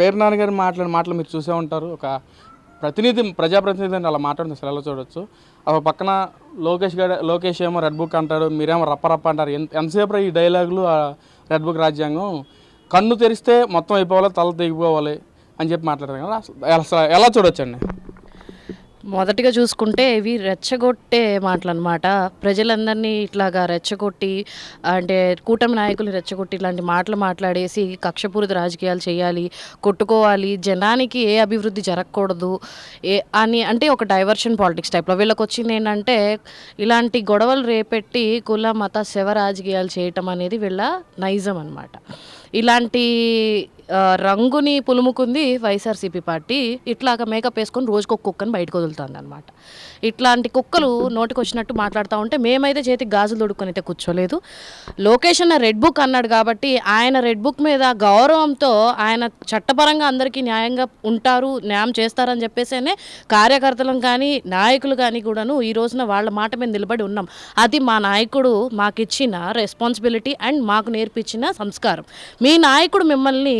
పేరు గారు మాట్లాడిన మాటలు మీరు చూసే ఉంటారు. ఒక ప్రతినిధి ప్రజాప్రతినిధి అని అలా మాట్లాడుతుంది అసలు ఎలా చూడొచ్చు. ఒక పక్కన లోకేష్ గారు లోకేష్ ఏమో రెడ్ బుక్ అంటాడు మీరేమో రప్ప రప్ప అంటారు. ఎంత ఎంతసేపు ఈ డైలాగులు రెడ్ బుక్ రాజ్యాంగం? కన్ను తెరిస్తే మొత్తం అయిపోవాలి తల తెగిపోవాలి అని చెప్పి మాట్లాడతారు. కదా అసలు ఎలా చూడొచ్చండి. మొదటిగా చూసుకుంటే ఇవి రెచ్చగొట్టే మాటలు అనమాట ప్రజలందరినీ ఇట్లాగా రెచ్చగొట్టి అంటే కూటమి నాయకులు రెచ్చగొట్టి ఇలాంటి మాటలు మాట్లాడేసి కక్షపూరిత రాజకీయాలు చేయాలి కొట్టుకోవాలి జనానికి ఏ అభివృద్ధి జరగకూడదు ఏ అని అంటే ఒక డైవర్షన్ పాలిటిక్స్ టైప్లో. వీళ్ళకి వచ్చింది ఏంటంటే ఇలాంటి గొడవలు రేపెట్టి కుల మత శవ రాజకీయాలు చేయటం అనేది వీళ్ళ నైజం అనమాట ఇలాంటి రంగుని పులుముకుంది వైఎస్ఆర్సీపీ పార్టీ. ఇట్లాగా మేకప్ వేసుకొని రోజుకు ఒక కుక్కని బయటకు వదులుతుంది అనమాట ఇట్లాంటి కుక్కలు నోటికి వచ్చినట్టు మాట్లాడుతూ ఉంటే మేమైతే చేతికి గాజులు దొడుక్కొని అయితే కూర్చోలేదు. లోకేష్ అన్న రెడ్ బుక్ అన్నాడు కాబట్టి ఆయన రెడ్ బుక్ మీద గౌరవంతో ఆయన చట్టపరంగా అందరికీ న్యాయంగా ఉంటారు న్యాయం చేస్తారని చెప్పేసేనే కార్యకర్తలను కానీ నాయకులు కానీ కూడాను ఈ రోజున వాళ్ళ మాట మీద నిలబడి ఉన్నాం. అది మా నాయకుడు మాకు ఇచ్చిన రెస్పాన్సిబిలిటీ అండ్ మాకు నేర్పించిన సంస్కారం. మీ నాయకుడు మిమ్మల్ని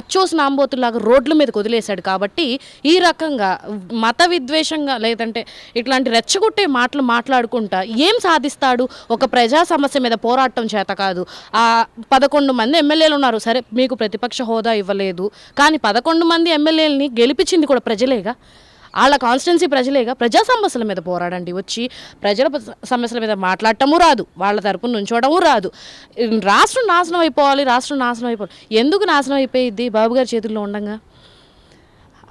అచ్చోస్ నాంబోతులాగా రోడ్ల మీద వదిలేశాడు కాబట్టి ఈ రకంగా మత విద్వేషంగా లేదంటే ఇట్లాంటి రెచ్చగొట్టే మాటలు మాట్లాడుకుంటా ఏం సాధిస్తాడు? ఒక ప్రజా సమస్య మీద పోరాటం చేత కాదు. ఆ పదకొండు మంది ఎమ్మెల్యేలు ఉన్నారు. సరే మీకు ప్రతిపక్ష హోదా ఇవ్వలేదు. కానీ పదకొండు మంది ఎమ్మెల్యేలని గెలిపించింది కూడా ప్రజలేగా? వాళ్ళ కాన్స్టిట్యున్సీ ప్రజలేగా? ప్రజా సమస్యల మీద పోరాడండి. వచ్చి ప్రజల సమస్యల మీద మాట్లాడటము రాదు. వాళ్ళ తరపున నుంచోవడము రాదు. రాష్ట్రం నాశనం అయిపోవాలి. రాష్ట్రం నాశనం అయిపోవాలి ఎందుకు నాశనం అయిపోయిద్ది? బాబు గారి చేతుల్లో ఉండగా?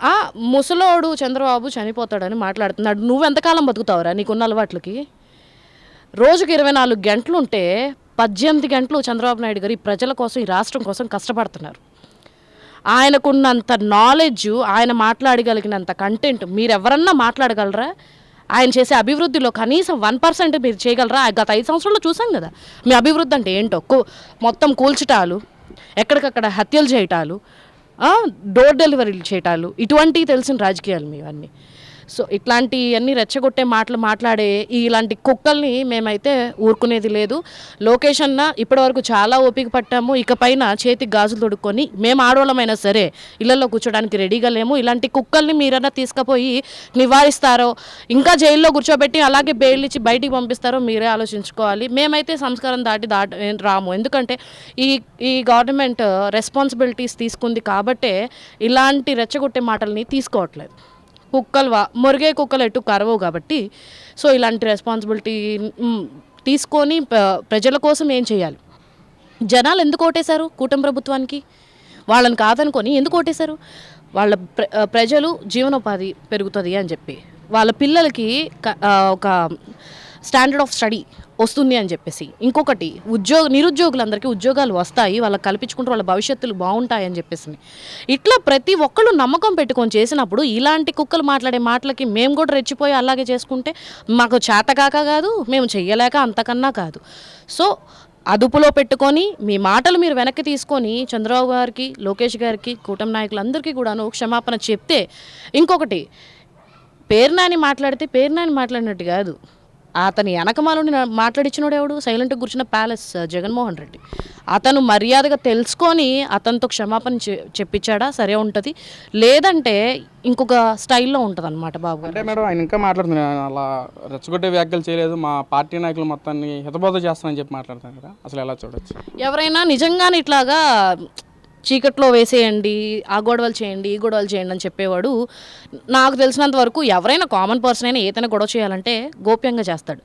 ఆ ముసలోడు చంద్రబాబు చనిపోతాడని మాట్లాడుతున్నాడు. నువ్వు ఎంతకాలం బతుకుతావురా? నీకున్న అలవాట్లకి. రోజుకి ఇరవై నాలుగు గంటలు ఉంటే పద్దెనిమిది గంటలు చంద్రబాబు నాయుడు గారు ఈ ప్రజల కోసం ఈ రాష్ట్రం కోసం కష్టపడుతున్నారు. ఆయనకున్నంత నాలెడ్జ్ ఆయన మాట్లాడగలిగినంత కంటెంట్ మీరు ఎవరన్నా మాట్లాడగలరా? ఆయన చేసే అభివృద్ధిలో కనీసం వన్ పర్సెంట్ మీరు చేయగలరా? గత ఐదు సంవత్సరాల్లో చూసాం కదా. మీ అభివృద్ధి అంటే ఏంటో? మొత్తం కూల్చటాలు ఎక్కడికక్కడ హత్యలు చేయటాలు డోర్ డెలివరీలు చేయటాలు. ఇటువంటివి తెలిసిన రాజకీయాలు మీవన్నీ సో ఇట్లాంటివన్నీ రెచ్చగొట్టే మాటలు మాట్లాడే ఈ ఇలాంటి కుక్కల్ని మేమైతే ఊరుకునేది లేదు. లోకేష్ అన్న ఇప్పటివరకు చాలా ఓపిక పట్టాము. ఇకపైన చేతికి గాజులు తొడుక్కొని మేము ఆడవాళ్ళమైనా సరే ఇళ్ళలో కూర్చోడానికి రెడీగా లేము. ఇలాంటి కుక్కల్ని మీరన్నా తీసుకుపోయి నివారిస్తారో ఇంకా జైల్లో కూర్చోబెట్టి అలాగే బెయిల్ ఇచ్చి బయటికి పంపిస్తారో మీరే ఆలోచించుకోవాలి. మేమైతే సంస్కారం దాటి దాట రాము. ఎందుకంటే ఈ ఈ గవర్నమెంట్ రెస్పాన్సిబిలిటీస్ తీసుకుంది కాబట్టే ఇలాంటి రెచ్చగొట్టే మాటల్ని తీసుకోవట్లేదు. కుక్కలు వా మురిగే కుక్కలు ఎటు కరవవు కాబట్టి సో ఇలాంటి రెస్పాన్సిబిలిటీ తీసుకొని ప్రజల కోసం ఏం చేయాలి? జనాలు ఎందుకు ఓటేశారు కూటమి ప్రభుత్వానికి? వాళ్ళని కాదనుకొని ఎందుకు ఓటేశారు? వాళ్ళ ప్ర ప్రజలు జీవనోపాధి పెరుగుతుంది అని చెప్పి. వాళ్ళ పిల్లలకి ఒక స్టాండర్డ్ ఆఫ్ స్టడీ వస్తుంది అని చెప్పేసి. ఇంకొకటి ఉద్యోగ నిరుద్యోగులందరికీ ఉద్యోగాలు వస్తాయి వాళ్ళకి కల్పించుకుంటూ వాళ్ళ భవిష్యత్తులు బాగుంటాయని చెప్పేసి. ఇట్లా ప్రతి ఒక్కళ్ళు నమ్మకం పెట్టుకొని చేసినప్పుడు ఇలాంటి కుక్కలు మాట్లాడే మాటలకి మేము కూడా రెచ్చిపోయి అలాగే చేసుకుంటే మాకు చేతకాక కాదు మేము చెయ్యలేక అంతకన్నా కాదు. సో అదుపులో పెట్టుకొని మీ మాటలు మీరు వెనక్కి తీసుకొని చంద్రబాబు గారికి లోకేష్ గారికి కూటమి నాయకులందరికీ కూడాను క్షమాపణ చెప్తే ఇంకొకటి పేరు నాని మాట్లాడితే పేరు నాని మాట్లాడినట్టు కాదు. అతని వెనకమాలని మాట్లాడించినోడు ఎవడు? సైలెంట్గా కూర్చున్న ప్యాలెస్ జగన్మోహన్ రెడ్డి. అతను మర్యాదగా తెలుసుకొని అతనితో క్షమాపణ చెప్పించాడా? సరే ఉంటుంది. లేదంటే ఇంకొక స్టైల్లో ఉంటుంది అనమాట బాబు. అంటే మేడం ఆయన ఇంకా మాట్లాడుతున్నారు ఆయన అలా రెచ్చగొట్టే వ్యాఖ్యలు చేయలేదు. మా పార్టీ నాయకులు మొత్తాన్ని హితబోధ చేస్తానని చెప్పి మాట్లాడుతున్నారు కదా. అసలు ఎలా చూడొచ్చు? ఎవరైనా నిజంగానే ఇట్లాగా చీకట్లో వేసేయండి ఆ గొడవలు చేయండి ఈ గొడవలు చేయండి అని చెప్పేవాడు. నాకు తెలిసినంత వరకు ఎవరైనా కామన్ పర్సన్ అయినా ఏదైనా గొడవ చేయాలంటే గోప్యంగా చేస్తాడు.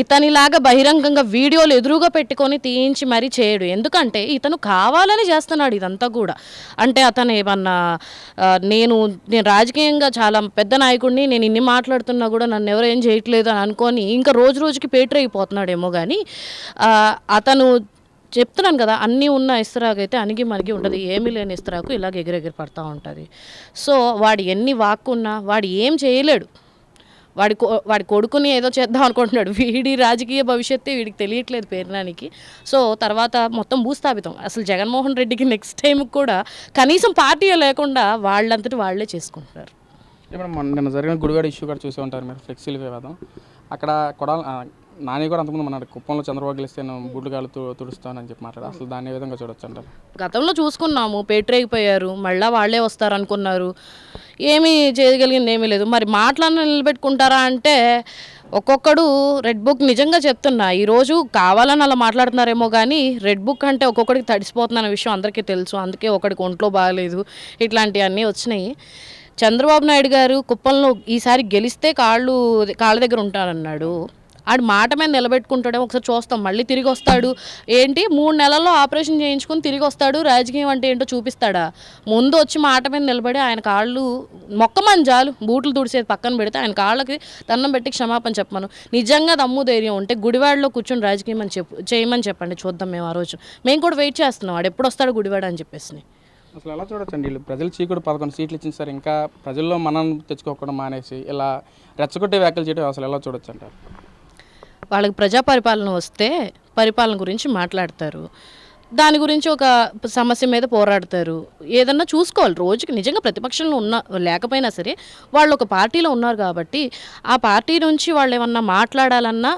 ఇతనిలాగా బహిరంగంగా వీడియోలు ఎదురుగా పెట్టుకొని తీయించి మరీ చేయడు. ఎందుకంటే ఇతను కావాలని చేస్తున్నాడు ఇదంతా కూడా. అంటే అతను ఏమన్నా నేను నేను రాజకీయంగా చాలా పెద్ద నాయకుడిని నేను ఇన్ని మాట్లాడుతున్నా కూడా నన్ను ఎవరేం ఏం చేయట్లేదు అని అనుకొని ఇంకా రోజు రోజుకి పేటరైపోతున్నాడేమో కానీ అతను చెప్తున్నాను కదా అన్నీ ఉన్న ఇస్తరాకు అయితే అణిగి మరిగి ఉంటుంది. ఏమీ లేని ఇస్తరాకు ఇలాగ ఎగిరెగిరి పడతా ఉంటుంది. సో వాడు ఎన్ని వాక్కున్నా వాడు ఏం చేయలేడు. వాడి వాడి కొడుకుని ఏదో చేద్దాం అనుకుంటున్నాడు. వీడి రాజకీయ భవిష్యత్తు వీడికి తెలియట్లేదు పేర్నానికి. సో తర్వాత మొత్తం భూస్థాపితం. అసలు జగన్మోహన్ రెడ్డికి నెక్స్ట్ టైం కూడా కనీసం పార్టీ లేకుండా వాళ్ళంతటి వాళ్ళే చేసుకుంటున్నారు. ఇప్పుడు మొన్న నిన్న జరిగిన గుడివాడ ఇష్యూ కూడా చూసే ఉంటారు మీరు ఫ్లెక్సీల వివాదం. అక్కడ కొడాల నాని కూడా అంతకుముందు మన కుప్పంలో చంద్రబాబు గెలిస్తే నేను బూట్లు కాలు తుడుస్తానని చెప్పి మాట్లాడు అసలు దాన్ని విధంగా చూడొచ్చు అంటారు గతంలో చూసుకున్నాము. పేటరేగిపోయారు మళ్ళీ వాళ్ళే వస్తారు అనుకున్నారు ఏమీ చేయగలిగింది ఏమీ లేదు. మరి మాటలను నిలబెట్టుకుంటారా అంటే ఒక్కొక్కడు రెడ్ బుక్ నిజంగా చెప్తున్నా. ఈరోజు కావాలని అలా మాట్లాడుతున్నారేమో కానీ రెడ్ బుక్ అంటే ఒక్కొక్కడికి తడిసిపోతుందన్న విషయం అందరికీ తెలుసు. అందుకే ఒకడికి ఒంట్లో బాగాలేదు. ఇట్లాంటివన్నీ వచ్చినాయి. చంద్రబాబు నాయుడు గారు కుప్పంలో ఈసారి గెలిస్తే కాళ్ళు కాళ్ళ దగ్గర ఉంటానన్నాడు ఆడు మాట మీద నిలబెట్టుకుంటాడేమో ఒకసారి చూస్తాం. మళ్ళీ తిరిగి వస్తాడు. ఏంటి? మూడు నెలల్లో ఆపరేషన్ చేయించుకుని తిరిగి వస్తాడు. రాజకీయం అంటే ఏంటో చూపిస్తాడా? ముందు వచ్చి మాట మీద నిలబడి ఆయన కాళ్ళు మొక్కమని చాలు. బూట్లు తుడిసేది పక్కన పెడితే ఆయన కాళ్ళకి దండం పెట్టి క్షమాపణ చెప్పమను. నిజంగా దమ్ము ధైర్యం ఉంటే గుడివాడలో కూర్చొని రాజకీయం అని చెప్పు చేయమని చెప్పండి. చూద్దాం మేము ఆ రోజు. మేము కూడా వెయిట్ చేస్తున్నాం. వాడు ఎప్పుడు వస్తాడు గుడివాడ అని చెప్పేసి. అసలు ఎలా చూడొచ్చండి? వీళ్ళు ప్రజలు చీకుడు పదకొండు సీట్లు ఇచ్చిన సరే ఇంకా ప్రజల్లో మనం తెచ్చుకోకుండా మానేసి ఇలా రెచ్చగొట్టే వ్యాఖ్యలు చేయడం అసలు ఎలా చూడొచ్చు అంటారు వాళ్ళకి ప్రజా పరిపాలన వస్తే పరిపాలన గురించి మాట్లాడతారు. దాని గురించి ఒక సమస్య మీద పోరాడతారు. ఏదన్నా చూసుకోవాలి. రోజుకి నిజంగా ప్రతిపక్షంలో ఉన్న లేకపోయినా సరే వాళ్ళు ఒక పార్టీలో ఉన్నారు కాబట్టి ఆ పార్టీ నుంచి వాళ్ళు ఏమన్నా మాట్లాడాలన్నా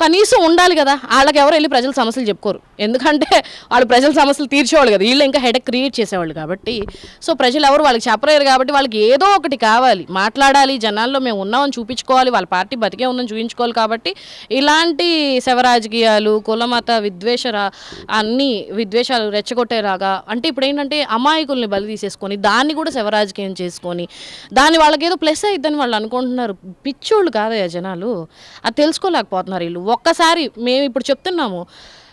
కనీసం ఉండాలి కదా. వాళ్ళకి ఎవరు వెళ్ళి ప్రజల సమస్యలు చెప్పుకోరు. ఎందుకంటే వాళ్ళు ప్రజల సమస్యలు తీర్చేవాళ్ళు కదా. వీళ్ళు ఇంకా హెడక్ క్రియేట్ చేసేవాళ్ళు కాబట్టి. సో ప్రజలు ఎవరు వాళ్ళకి చెప్పలేరు కాబట్టి వాళ్ళకి ఏదో ఒకటి కావాలి. మాట్లాడాలి. జనాల్లో మేము ఉన్నామని చూపించుకోవాలి. వాళ్ళ పార్టీ బతికే ఉందని చూపించుకోవాలి కాబట్టి ఇలాంటి శవరాజకీయాలు కులమత విద్వేషరా అన్ని విద్వేషాలు రెచ్చగొట్టేలాగా అంటే ఇప్పుడు ఏంటంటే అమాయకుల్ని బలి తీసేసుకొని దాన్ని కూడా శవరాజకీయం చేసుకొని దాన్ని వాళ్ళకి ఏదో ప్లస్ అయిద్దని వాళ్ళు అనుకుంటున్నారు. పిచ్చోళ్ళు కాదయ్యా జనాలు. అది తెలుసుకోలేకపోతున్నారు వీళ్ళు. ఒక్కసారి మేము ఇప్పుడు చెప్తున్నాము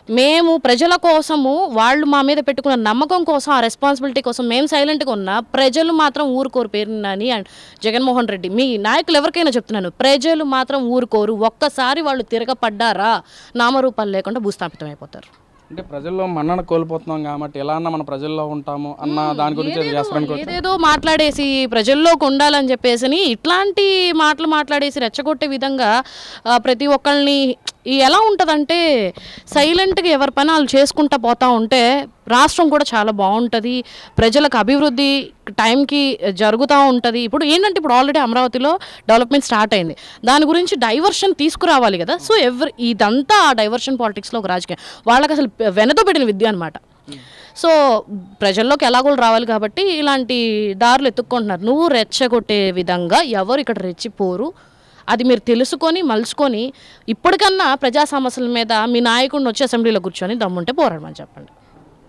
మేము ప్రజల కోసము వాళ్ళు మా మీద పెట్టుకున్న నమ్మకం కోసం ఆ రెస్పాన్సిబిలిటీ కోసం మేము సైలెంట్గా ఉన్నా ప్రజలు మాత్రం ఊరుకోరు పేరు అండ్ జగన్మోహన్ రెడ్డి. మీ నాయకులు ఎవరికైనా చెప్తున్నాను ప్రజలు మాత్రం ఊరుకోరు ఒక్కసారి వాళ్ళు తిరగపడ్డారా నామరూపాలు లేకుండా భూస్థాపితం అయిపోతారు అంటే ప్రజల్లో మన్నన కోల్పోతున్నాం కాబట్టి ఎలా అన్నా మన ప్రజల్లో ఉంటాము అన్న దాని గురించి చేస్తారనుకోవచ్చు ఏదేదో మాట్లాడేసి ప్రజల్లోకి ఉండాలని చెప్పేసి ఇట్లాంటి మాటలు మాట్లాడేసి రెచ్చగొట్టే విధంగా ప్రతి ఒక్కళ్ళని ఈ ఎలా ఉంటుందంటే సైలెంట్గా ఎవరి పని వాళ్ళు చేసుకుంటా పోతా ఉంటే రాష్ట్రం కూడా చాలా బాగుంటుంది ప్రజలకు అభివృద్ధి టైంకి జరుగుతూ ఉంటుంది. ఇప్పుడు ఏంటంటే ఇప్పుడు ఆల్రెడీ అమరావతిలో డెవలప్మెంట్ స్టార్ట్ అయింది. దాని గురించి డైవర్షన్ తీసుకురావాలి కదా. సో ఎవరి ఇదంతా ఆ డైవర్షన్ పాలిటిక్స్లో ఒక రాజకీయం. వాళ్ళకి అసలు వెనతో పెట్టిన విద్య అనమాట సో ప్రజల్లోకి ఎలాగోలు రావాలి కాబట్టి ఇలాంటి దారులు ఎత్తుక్కుంటున్నారు. నువ్వు రెచ్చగొట్టే విధంగా ఎవరు ఇక్కడ రెచ్చిపోరు? అది మీరు తెలుసుకొని మలుచుకొని ఇప్పటికన్నా ప్రజా సమస్యల మీద మీ నాయకుడిని వచ్చి అసెంబ్లీలో కూర్చొని దమ్ముంటే పోరాడమని చెప్పండి.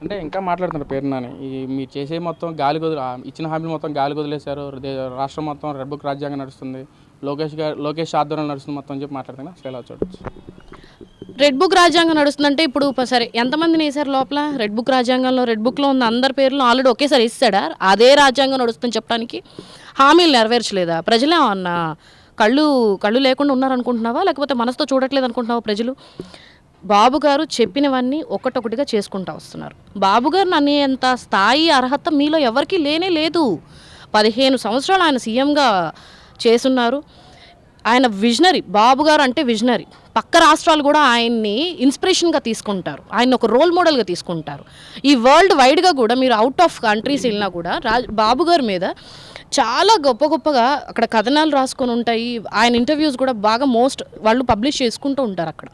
అంటే ఇంకా మాట్లాడుతున్నారు పేరు నాని. ఈ మీరు చేసే మొత్తం గాలి ఆ ఇచ్చిన హామీలు మొత్తం గాలి వదిలేశారు దే- రాష్ట్రం మొత్తం రెడ్ బుక్ రాజ్యాంగం నడుస్తుంది. లోకేష్ గారు లోకేష్ ఆధ్వర్యంలో నడుస్తుంది మొత్తం అని చెప్పి మాట్లాడుతున్నా అసలు ఎలా చూడొచ్చు? రెడ్ బుక్ రాజ్యాంగం నడుస్తుందంటే ఇప్పుడు సరే ఎంతమందిని వేశారు లోపల? రెడ్ బుక్ రాజ్యాంగంలో రెడ్ బుక్లో ఉన్న అందరి పేర్లు ఆల్రెడీ ఒకేసారి ఇస్తాడా అదే రాజ్యాంగం నడుస్తుందని చెప్పడానికి హామీలు నెరవేర్చలేదా? ప్రజలే అన్న కళ్ళు కళ్ళు లేకుండా ఉన్నారనుకుంటున్నావా? లేకపోతే మనసుతో చూడట్లేదు అనుకుంటున్నావా ప్రజలు? బాబు గారు చెప్పినవన్నీ ఒకటొకటిగా చేసుకుంటా వస్తున్నారు. బాబుగారు నన్ను ఎంత స్థాయి అర్హత మీలో ఎవరికీ లేనే లేదు. పదిహేను సంవత్సరాలు ఆయన సీఎంగా చేసున్నారు ఆయన విజనరీ బాబు గారు అంటే విజనరీ. పక్క రాష్ట్రాలు కూడా ఆయన్ని ఇన్స్పిరేషన్గా తీసుకుంటారు. ఆయన ఒక రోల్ మోడల్గా తీసుకుంటారు. ఈ వరల్డ్ వైడ్గా కూడా మీరు అవుట్ ఆఫ్ కంట్రీస్ వెళ్ళినా కూడా రా బాబు గారి మీద చాలా గొప్ప గొప్పగా అక్కడ కథనాలు రాసుకొని ఉంటాయి. ఆయన ఇంటర్వ్యూస్ కూడా బాగా మోస్ట్ వాళ్ళు పబ్లిష్ చేసుకుంటూ ఉంటారు అక్కడ.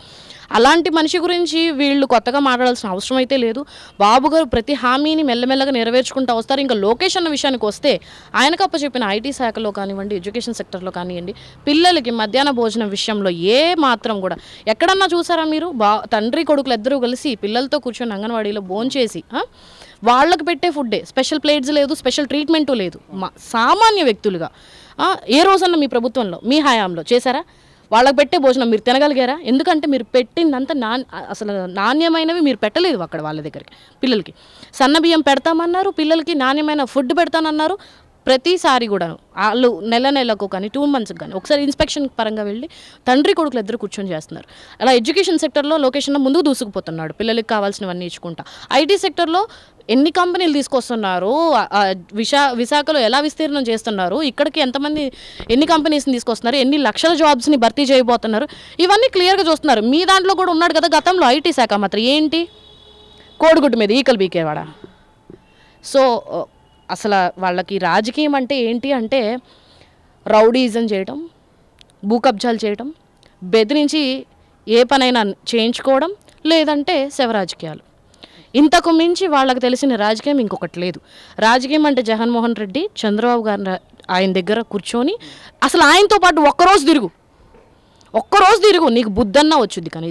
అలాంటి మనిషి గురించి వీళ్ళు కొత్తగా మాట్లాడాల్సిన అవసరం అయితే లేదు. బాబు గారు ప్రతి హామీని మెల్లమెల్లగా నెరవేర్చుకుంటూ వస్తారు. ఇంకా లోకేష్ అన్న విషయానికి వస్తే ఆయనకు అప్పచెప్పిన ఐటీ శాఖలో కానివ్వండి ఎడ్యుకేషన్ సెక్టర్లో కానివ్వండి పిల్లలకి మధ్యాహ్న భోజనం విషయంలో ఏ మాత్రం కూడా ఎక్కడన్నా చూసారా మీరు? బా తండ్రి కొడుకులు ఇద్దరూ కలిసి పిల్లలతో కూర్చొని అంగన్వాడీలో భోంచేసి వాళ్ళకి పెట్టే ఫుడ్డే. స్పెషల్ ప్లేట్స్ లేదు స్పెషల్ ట్రీట్మెంటు లేదు. మా సామాన్య వ్యక్తులుగా. ఏ రోజన్నా మీ ప్రభుత్వంలో మీ హయాంలో చేశారా? వాళ్ళకి పెట్టే భోజనం మీరు తినగలిగారా? ఎందుకంటే మీరు పెట్టిందంతా నా అసలు నాణ్యమైనవి మీరు పెట్టలేదు అక్కడ వాళ్ళ దగ్గరికి పిల్లలకి. సన్న బియ్యం పెడతామన్నారు పిల్లలకి నాణ్యమైన ఫుడ్ పెడతానన్నారు ప్రతిసారి కూడా వాళ్ళు నెల నెలకు కానీ టూ మంత్స్కి కానీ ఒకసారి ఇన్స్పెక్షన్ పరంగా వెళ్ళి తండ్రి కొడుకులు ఇద్దరు కూర్చొని చేస్తున్నారు. అలా ఎడ్యుకేషన్ సెక్టర్లో లొకేషన్లో ముందుకు దూసుకుపోతున్నాడు. పిల్లలకి కావాల్సినవన్నీ ఇచ్చుకుంటా. ఐటీ సెక్టర్లో ఎన్ని కంపెనీలు తీసుకొస్తున్నారు? విశా విశాఖలో ఎలా విస్తీర్ణం చేస్తున్నారు? ఇక్కడికి ఎంతమంది ఎన్ని కంపెనీస్ని తీసుకొస్తున్నారు? ఎన్ని లక్షల జాబ్స్ని భర్తీ చేయబోతున్నారు? ఇవన్నీ క్లియర్గా చూస్తున్నారు. మీ దాంట్లో కూడా ఉన్నాడు కదా గతంలో ఐటీ శాఖ మాత్రం. ఏంటి? కోడిగుడ్డు మీద ఈకలు బీకేవాడా సో అసలు వాళ్ళకి రాజకీయం అంటే ఏంటి అంటే రౌడీజం చేయటం భూ కబ్జాలు చేయటం బెదిరించి ఏ పనైనా చేయించుకోవడం లేదంటే శవ రాజకీయాలు ఇంతకు మించి వాళ్ళకి తెలిసిన రాజకీయం ఇంకొకటి లేదు. రాజకీయం అంటే జగన్మోహన్ రెడ్డి చంద్రబాబు గారి ఆయన దగ్గర కూర్చొని అసలు ఆయనతో పాటు ఒక్కరోజు తిరుగు. ఒక్కరోజు తిరుగు. నీకు బుద్ధన్నా వచ్చుద్ది కనీసం.